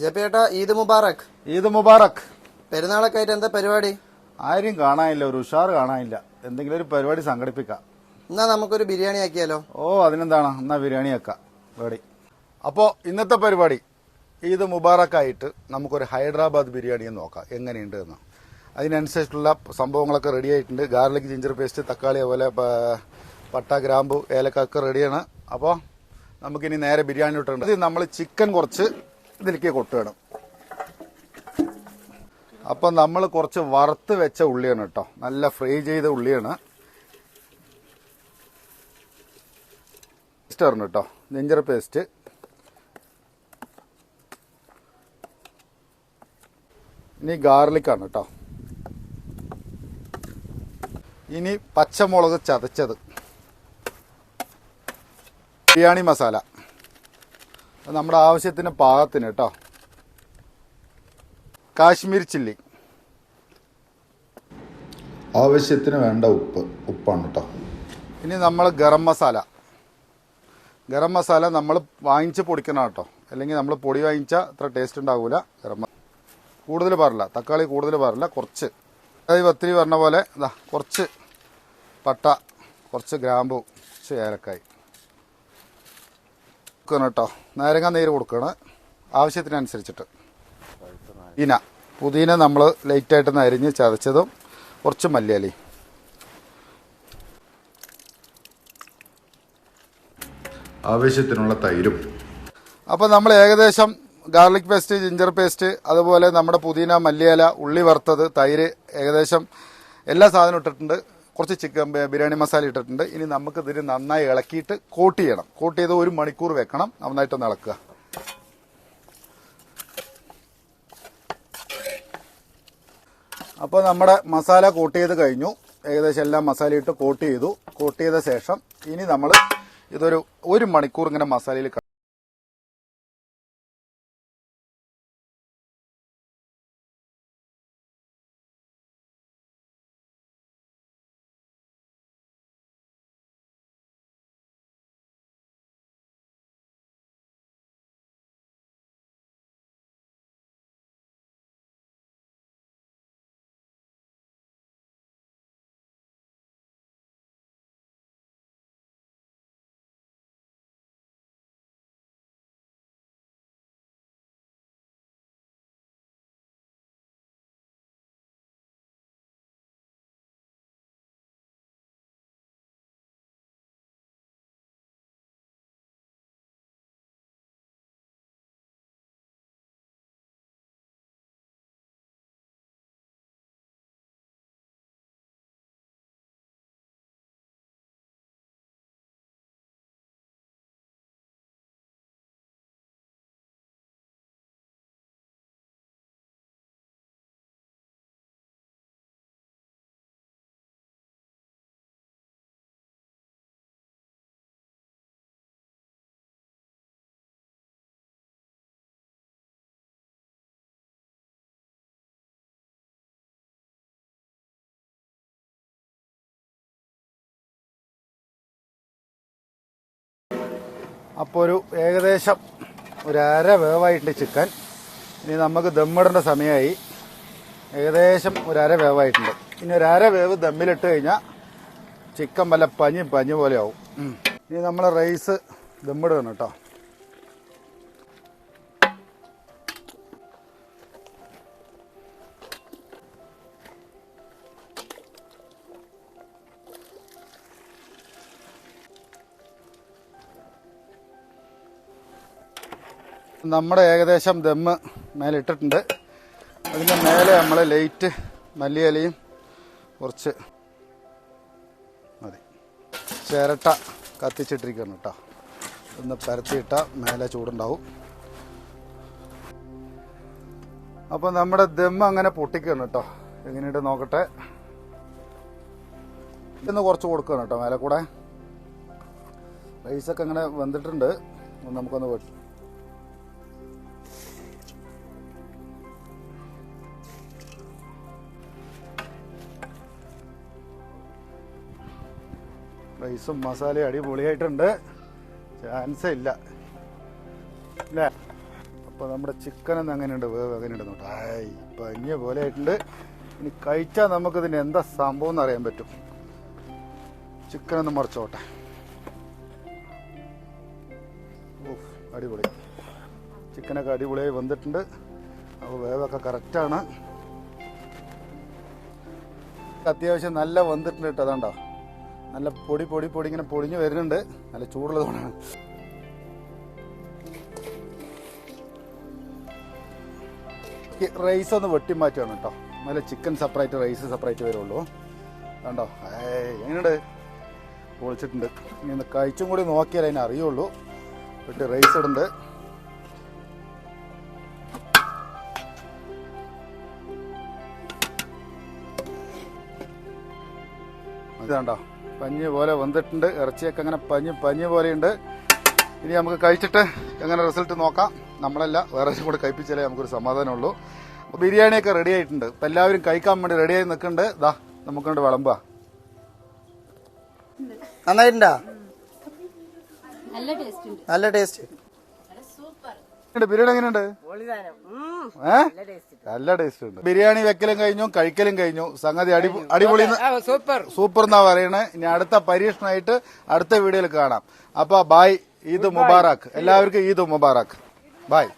ജപ്പേട്ടാ ഈദ് മുബാറക്. ഈദ് മുബാറക്. പെരുന്നാളൊക്കെ ആയിട്ട് എന്താ പരിപാടി? ആരും കാണാനില്ല ഒരു ഉഷാർ കാണാനില്ല. എന്തെങ്കിലും ഒരു പരിപാടി സംഘടിപ്പിക്കാം. എന്നാ നമുക്കൊരു ബിരിയാണി ആക്കിയാലോ? ഓ അതിനെന്താണ്? എന്നാ ബിരിയാണി ആക്കാം. പരിപാടി അപ്പോൾ ഇന്നത്തെ പരിപാടി. ഈദ് മുബാറക്കായിട്ട് നമുക്കൊരു ഹൈദരാബാദ് ബിരിയാണി നോക്കാം. എങ്ങനെയുണ്ട് എന്ന്. അതിനനുസരിച്ചുള്ള സംഭവങ്ങളൊക്കെ റെഡി ആയിട്ടുണ്ട്. ഗാർലിക് ജിഞ്ചർ പേസ്റ്റ് തക്കാളി അതുപോലെ പട്ട ഗ്രാമ്പു ഏലക്കൊക്കെ റെഡിയാണ് അപ്പോൾ നമുക്കിനി നേരെ ബിരിയാണി ഇട്ടുണ്ട് നമ്മൾ ചിക്കൻ കുറച്ച് ഇതിലേക്ക് കൊട്ടുകയാണ് അപ്പം നമ്മൾ കുറച്ച് വറുത്ത് വെച്ച ഉള്ളിയാണ് കേട്ടോ നല്ല ഫ്രൈ ചെയ്ത ഉള്ളിയാണ്. പേസ്റ്റ് പറഞ്ഞു കേട്ടോ ജിഞ്ചർ പേസ്റ്റ് ഇനി ഗാർലിക്കാണ് കേട്ടോ ഇനി പച്ചമുളക് ചതച്ചത്. ബിരിയാണി മസാല. നമ്മുടെ ആവശ്യത്തിന് പാകത്തിന് കേട്ടോ കാശ്മീർ ചില്ലി. ആവശ്യത്തിന് വേണ്ട ഉപ്പ് ഉപ്പാണ് കേട്ടോ ഇനി നമ്മൾ ഗരം മസാല. ഗരം മസാല നമ്മൾ വാങ്ങിച്ച് പൊടിക്കണം കേട്ടോ അല്ലെങ്കിൽ നമ്മൾ പൊടി വാങ്ങിച്ചാൽ അത്ര ടേസ്റ്റ് ഉണ്ടാവില്ല ഗരം കൂടുതൽ പാടില്ല. തക്കാളി കൂടുതൽ പാടില്ല. കുറച്ച്. അതായത് പത്തിരി പറഞ്ഞ പോലെ ഇതാ കുറച്ച് പട്ട കുറച്ച് ഗ്രാമ്പു കുറച്ച് ഏലക്കായി. കൊടുക്കണം കേട്ടോ. നാരങ്ങ നീര് കൊടുക്കണം ആവശ്യത്തിനനുസരിച്ചിട്ട്. ഇന. പുതിന നമ്മൾ ലൈറ്റായിട്ടൊന്ന് അരിഞ്ഞ് ചതച്ചതും കുറച്ച് മല്ലിയലി ആവശ്യത്തിനുള്ള തൈരും. അപ്പോൾ നമ്മൾ ഏകദേശം ഗാർലിക് പേസ്റ്റ് ജിഞ്ചർ പേസ്റ്റ് അതുപോലെ നമ്മുടെ പുതിന മല്ലിയില ഉള്ളി വറുത്തത് തൈര് ഏകദേശം എല്ലാ സാധനവും ഇട്ടിട്ടുണ്ട്. കുറച്ച് ചിക്കൻ ബിരിയാണി മസാല ഇട്ടിട്ടുണ്ട്. ഇനി നമുക്ക് ഇതിന് നന്നായി ഇളക്കിയിട്ട് കോട്ട് ചെയ്യണം. കോട്ട് ചെയ്ത് ഒരു മണിക്കൂർ വെക്കണം. നന്നായിട്ടൊന്ന് ഇളക്കുക. അപ്പോൾ നമ്മുടെ മസാല കോട്ട് ചെയ്ത് കഴിഞ്ഞു. ഏകദേശം എല്ലാം മസാല ഇട്ട് കോട്ട് ചെയ്തു. കോട്ട് ചെയ്ത ശേഷം ഇനി നമ്മൾ ഇതൊരു ഒരു മണിക്കൂർ ഇങ്ങനെ മസാലയിൽ അപ്പോൾ ഒരു ഏകദേശം ഒരു അര വേവായിട്ട് ചിക്കൻ. ഇനി നമുക്ക് ദമ്മിടേണ്ട സമയമായി ഏകദേശം ഒരു അര വേവായിട്ടുണ്ട്. ഇനി ഒരു അര വേവ് ദമ്മിലിട്ട് കഴിഞ്ഞാൽ ചിക്കൻ വല്ല പഞ്ഞി പഞ്ഞി പോലെ ആവും ഇനി നമ്മൾ റൈസ് ദമ്മിടണം കേട്ടോ. നമ്മുടെ ഏകദേശം ദമ്മ് മേലെ ഇട്ടിട്ടുണ്ട് അതിന്റെ മേലെ നമ്മൾ ലൈറ്റ് മല്ലിയലയും കുറച്ച് മതി. ചിരട്ട കത്തിച്ചിട്ടിരിക്കണം കേട്ടോ. ഒന്ന് പരത്തിയിട്ട മേലെ ചൂടുണ്ടാവും. അപ്പോൾ നമ്മുടെ ദമ്മ് അങ്ങനെ പൊട്ടിക്കണം കേട്ടോ. എങ്ങനെയുണ്ട് നോക്കട്ടെ. ഇന്ന് കുറച്ച് കൊടുക്കണം കേട്ടോ മേലെ കൂടെ. റൈസൊക്കെ അങ്ങനെ വെന്തിട്ടുണ്ട് നമുക്കൊന്ന് വെട്ടി റൈസും മസാലയും അടിപൊളിയായിട്ടുണ്ട്. ചാൻസേ ഇല്ല. അല്ലേ? അപ്പോൾ നമ്മുടെ ചിക്കൻ എന്ന് അങ്ങനെയുണ്ട് വേവ് അങ്ങനെയുണ്ട് നോട്ട് ആയി പഞ്ഞ പോലെ ആയിട്ടുണ്ട്. ഇനി കഴിച്ചാൽ നമുക്കിതിന് എന്താ സംഭവം എന്ന് അറിയാൻ പറ്റും. ചിക്കൻ ഒന്ന് മറിച്ചോട്ടെ. ഉഫ്, അടിപൊളി. ചിക്കനൊക്കെ അടിപൊളിയായി വന്നിട്ടുണ്ട്. അപ്പോൾ വേവൊക്കെ കറക്റ്റാണ് അത്യാവശ്യം നല്ല വന്നിട്ടുണ്ട് കേട്ടോ അതാണ്ടോ? നല്ല പൊടി പൊടി പൊടി ഇങ്ങനെ പൊടിഞ്ഞ് വരുന്നുണ്ട്. നല്ല ചൂടുള്ളതുകൊണ്ടാണ്. റൈസ് ഒന്ന് വെട്ടി മാറ്റുകയാണ് കേട്ടോ നല്ല ചിക്കൻ സെപ്പറേറ്റ് റൈസ് സെപ്പറേറ്റ് വരുള്ളൂ. കണ്ടോ? എങ്ങനെയുണ്ട്? പൊളിച്ചിട്ടുണ്ട്. ഇനി കഴിച്ചും കൂടി നോക്കിയാൽ അതിനെ അറിയുള്ളൂ. വെട്ടി റൈസ് ഇടുന്നുണ്ട്. ഇതാണ്ടോ പഞ്ഞ് പോലെ വന്നിട്ടുണ്ട്. ഇറച്ചിയൊക്കെ അങ്ങനെ പഞ്ഞ് പഞ്ഞ് പോലെയുണ്ട്. ഇനി നമുക്ക് കഴിച്ചിട്ട് എങ്ങനെ റിസൾട്ട് നോക്കാം. നമ്മളല്ല വേറെ കൂടെ കഴിപ്പിച്ചാലേ നമുക്കൊരു സമാധാനമുള്ളൂ. അപ്പോൾ ബിരിയാണിയൊക്കെ റെഡി ആയിട്ടുണ്ട്. അപ്പം എല്ലാവരും കഴിക്കാൻ വേണ്ടി റെഡിയായി നിൽക്കുന്നുണ്ട്. ദാ നമുക്കൊണ്ട് വിളമ്പാ. നന്നായിട്ടുണ്ടാ? നല്ല ടേസ്റ്റ് ഉണ്ട് നല്ല ടേസ്റ്റ് എങ്ങനെയുണ്ട്? ബിരിയാണി എങ്ങനെയുണ്ട്? ഏ? നല്ല ടേസ്റ്റ് ഉണ്ട്. ബിരിയാണി വെക്കലും കഴിഞ്ഞു കഴിക്കലും കഴിഞ്ഞു. സംഗതി അടി അടിപൊളി സൂപ്പർ. സൂപ്പർ എന്നാ പറയണേ. ഇനി അടുത്ത പരീക്ഷണമായിട്ട് അടുത്ത വീഡിയോയിൽ കാണാം. അപ്പൊ ബായ് ഈദ് മുബാറാക്ക് എല്ലാവർക്കും ഈദ് മുബാറാക്ക് ബായ്